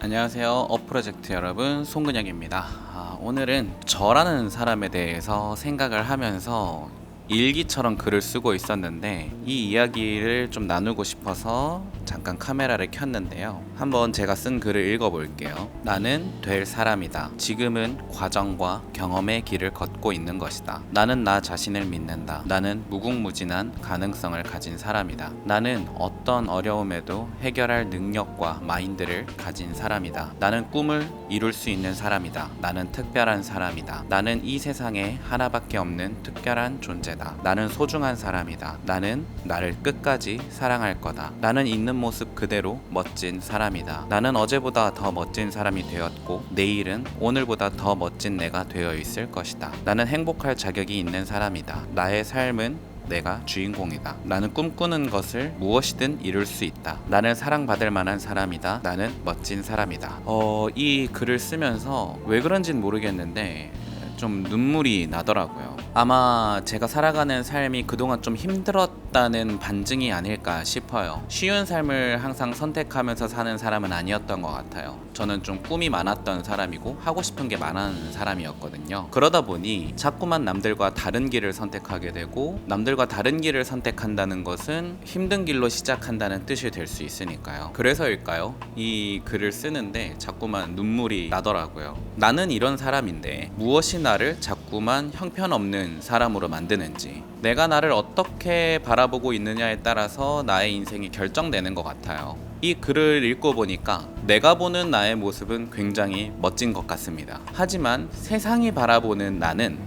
안녕하세요. 어프로젝트 여러분, 송근영입니다. 아, 오늘은 저라는 사람에 대해서 생각을 하면서 일기처럼 글을 쓰고 있었는데 이 이야기를 좀 나누고 싶어서 잠깐 카메라를 켰는데요. 한번 제가 쓴 글을 읽어볼게요. 나는 될 사람이다. 지금은 과정과 경험의 길을 걷고 있는 것이다. 나는 나 자신을 믿는다. 나는 무궁무진한 가능성을 가진 사람이다. 나는 어떤 어려움에도 해결할 능력과 마인드를 가진 사람이다. 나는 꿈을 이룰 수 있는 사람이다. 나는 특별한 사람이다. 나는 이 세상에 하나밖에 없는 특별한 존재다. 나는 소중한 사람이다. 나는 나를 끝까지 사랑할 거다. 나는 있는 모습 그대로 멋진 사람이다. 나는 어제보다 더 멋진 사람이 되었고 내일은 오늘보다 더 멋진 내가 되어 있을 것이다. 나는 행복할 자격이 있는 사람이다. 나의 삶은 내가 주인공이다. 나는 꿈꾸는 것을 무엇이든 이룰 수 있다. 나는 사랑받을 만한 사람이다. 나는 멋진 사람이다. 어, 이 글을 쓰면서 왜 그런진 모르겠는데 좀 눈물이 나더라고요. 아마 제가 살아가는 삶이 그동안 좀 힘들었다는 반증이 아닐까 싶어요. 쉬운 삶을 항상 선택하면서 사는 사람은 아니었던 것 같아요. 저는 좀 꿈이 많았던 사람이고 하고 싶은 게 많은 사람이었거든요. 그러다 보니 자꾸만 남들과 다른 길을 선택하게 되고 남들과 다른 길을 선택한다는 것은 힘든 길로 시작한다는 뜻이 될 수 있으니까요. 그래서일까요? 이 글을 쓰는데 자꾸만 눈물이 나더라고요. 나는 이런 사람인데 무엇이 나를 자꾸만 형편없는 사람으로 만드는지 내가 나를 어떻게 바라보고 있느냐에 따라서 나의 인생이 결정되는 것 같아요. 이 글을 읽고 보니까 내가 보는 나의 모습은 굉장히 멋진 것 같습니다. 하지만 세상이 바라보는 나는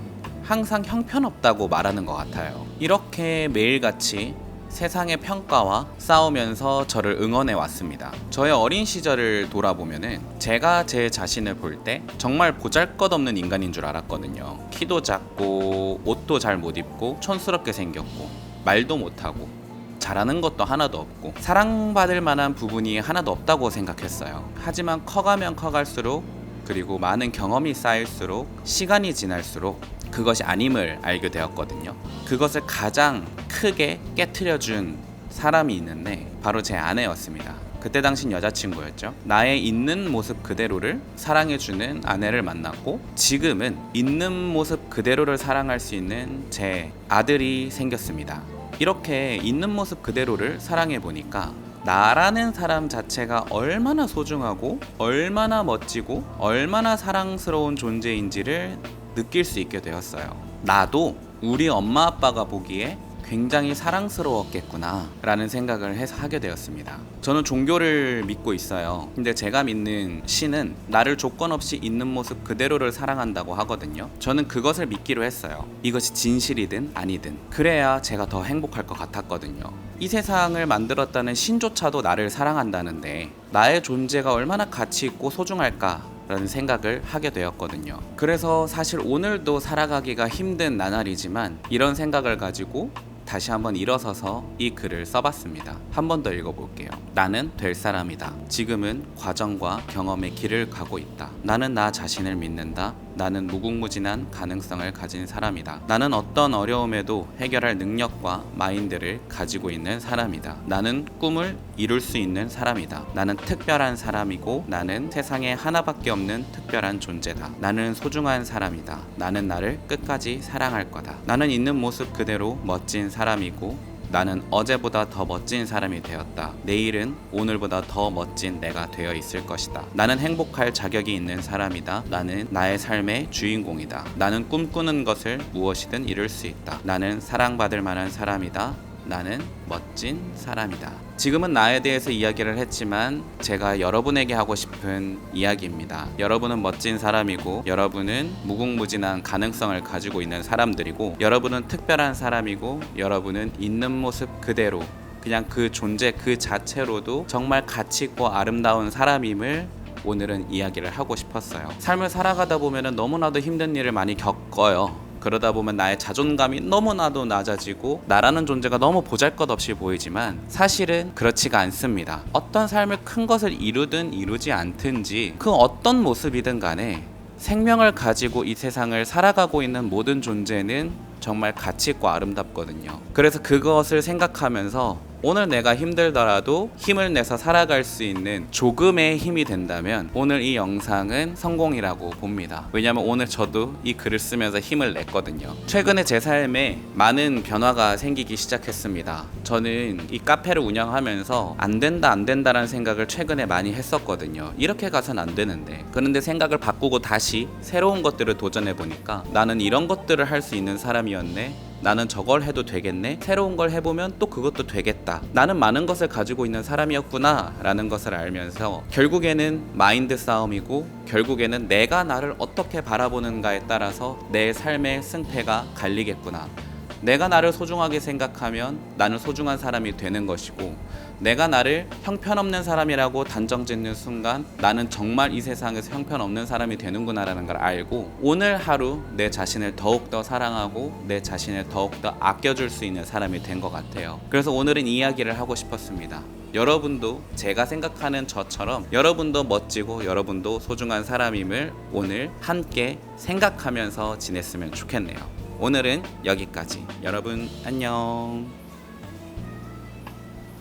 항상 형편없다고 말하는 것 같아요. 이렇게 매일같이 세상의 평가와 싸우면서 저를 응원해 왔습니다. 저의 어린 시절을 돌아보면은 제가 제 자신을 볼 때 정말 보잘것없는 인간인 줄 알았거든요. 키도 작고 옷도 잘 못 입고 촌스럽게 생겼고 말도 못하고 잘하는 것도 하나도 없고 사랑받을 만한 부분이 하나도 없다고 생각했어요. 하지만 커가면 커갈수록 그리고 많은 경험이 쌓일수록 시간이 지날수록 그것이 아님을 알게 되었거든요. 그것을 가장 크게 깨트려 준 사람이 있는데 바로 제 아내였습니다. 그때 당신 여자친구였죠. 나의 있는 모습 그대로를 사랑해주는 아내를 만났고 지금은 있는 모습 그대로를 사랑할 수 있는 제 아들이 생겼습니다. 이렇게 있는 모습 그대로를 사랑해 보니까 나라는 사람 자체가 얼마나 소중하고 얼마나 멋지고 얼마나 사랑스러운 존재인지를 느낄 수 있게 되었어요. 나도 우리 엄마 아빠가 보기에 굉장히 사랑스러웠겠구나 라는 생각을 해서 하게 되었습니다. 저는 종교를 믿고 있어요. 근데 제가 믿는 신은 나를 조건 없이 있는 모습 그대로를 사랑한다고 하거든요. 저는 그것을 믿기로 했어요. 이것이 진실이든 아니든. 그래야 제가 더 행복할 것 같았거든요. 이 세상을 만들었다는 신조차도 나를 사랑한다는데 나의 존재가 얼마나 가치 있고 소중할까 라는 생각을 하게 되었거든요. 그래서 사실 오늘도 살아가기가 힘든 나날이지만 이런 생각을 가지고 다시 한번 일어서서 이 글을 써봤습니다. 한 번 더 읽어볼게요. 나는 될 사람이다. 지금은 과정과 경험의 길을 가고 있다. 나는 나 자신을 믿는다. 나는 무궁무진한 가능성을 가진 사람이다. 나는 어떤 어려움에도 해결할 능력과 마인드를 가지고 있는 사람이다. 나는 꿈을 이룰 수 있는 사람이다. 나는 특별한 사람이고 나는 세상에 하나밖에 없는 특별한 존재다. 나는 소중한 사람이다. 나는 나를 끝까지 사랑할 거다. 나는 있는 모습 그대로 멋진 사람이고 나는 어제보다 더 멋진 사람이 되었다. 내일은 오늘보다 더 멋진 내가 되어 있을 것이다. 나는 행복할 자격이 있는 사람이다. 나는 나의 삶의 주인공이다. 나는 꿈꾸는 것을 무엇이든 이룰 수 있다. 나는 사랑받을 만한 사람이다. 나는 멋진 사람이다. 지금은 나에 대해서 이야기를 했지만 제가 여러분에게 하고 싶은 이야기입니다. 여러분은 멋진 사람이고 여러분은 무궁무진한 가능성을 가지고 있는 사람들이고 여러분은 특별한 사람이고 여러분은 있는 모습 그대로 그냥 그 존재 그 자체로도 정말 가치 있고 아름다운 사람임을 오늘은 이야기를 하고 싶었어요. 삶을 살아가다 보면은 너무나도 힘든 일을 많이 겪어요. 그러다 보면 나의 자존감이 너무나도 낮아지고 나라는 존재가 너무 보잘것없이 보이지만 사실은 그렇지가 않습니다. 어떤 삶을 큰 것을 이루든 이루지 않든지 그 어떤 모습이든 간에 생명을 가지고 이 세상을 살아가고 있는 모든 존재는 정말 가치 있고 아름답거든요. 그래서 그것을 생각하면서 오늘 내가 힘들더라도 힘을 내서 살아갈 수 있는 조금의 힘이 된다면 오늘 이 영상은 성공이라고 봅니다. 왜냐면 오늘 저도 이 글을 쓰면서 힘을 냈거든요. 최근에 제 삶에 많은 변화가 생기기 시작했습니다. 저는 이 카페를 운영하면서 안 된다 안 된다라는 생각을 최근에 많이 했었거든요. 이렇게 가선 안 되는데 그런데 생각을 바꾸고 다시 새로운 것들을 도전해 보니까 나는 이런 것들을 할 수 있는 사람이었네. 나는 저걸 해도 되겠네. 새로운 걸 해보면 또 그것도 되겠다. 나는 많은 것을 가지고 있는 사람이었구나. 라는 것을 알면서 결국에는 마인드 싸움이고 결국에는 내가 나를 어떻게 바라보는가에 따라서 내 삶의 승패가 갈리겠구나. 내가 나를 소중하게 생각하면 나는 소중한 사람이 되는 것이고 내가 나를 형편없는 사람이라고 단정 짓는 순간 나는 정말 이 세상에서 형편없는 사람이 되는구나라는 걸 알고 오늘 하루 내 자신을 더욱더 사랑하고 내 자신을 더욱더 아껴줄 수 있는 사람이 된 것 같아요. 그래서 오늘은 이야기를 하고 싶었습니다. 여러분도 제가 생각하는 저처럼 여러분도 멋지고 여러분도 소중한 사람임을 오늘 함께 생각하면서 지냈으면 좋겠네요. 오늘은 여기까지. 여러분 안녕.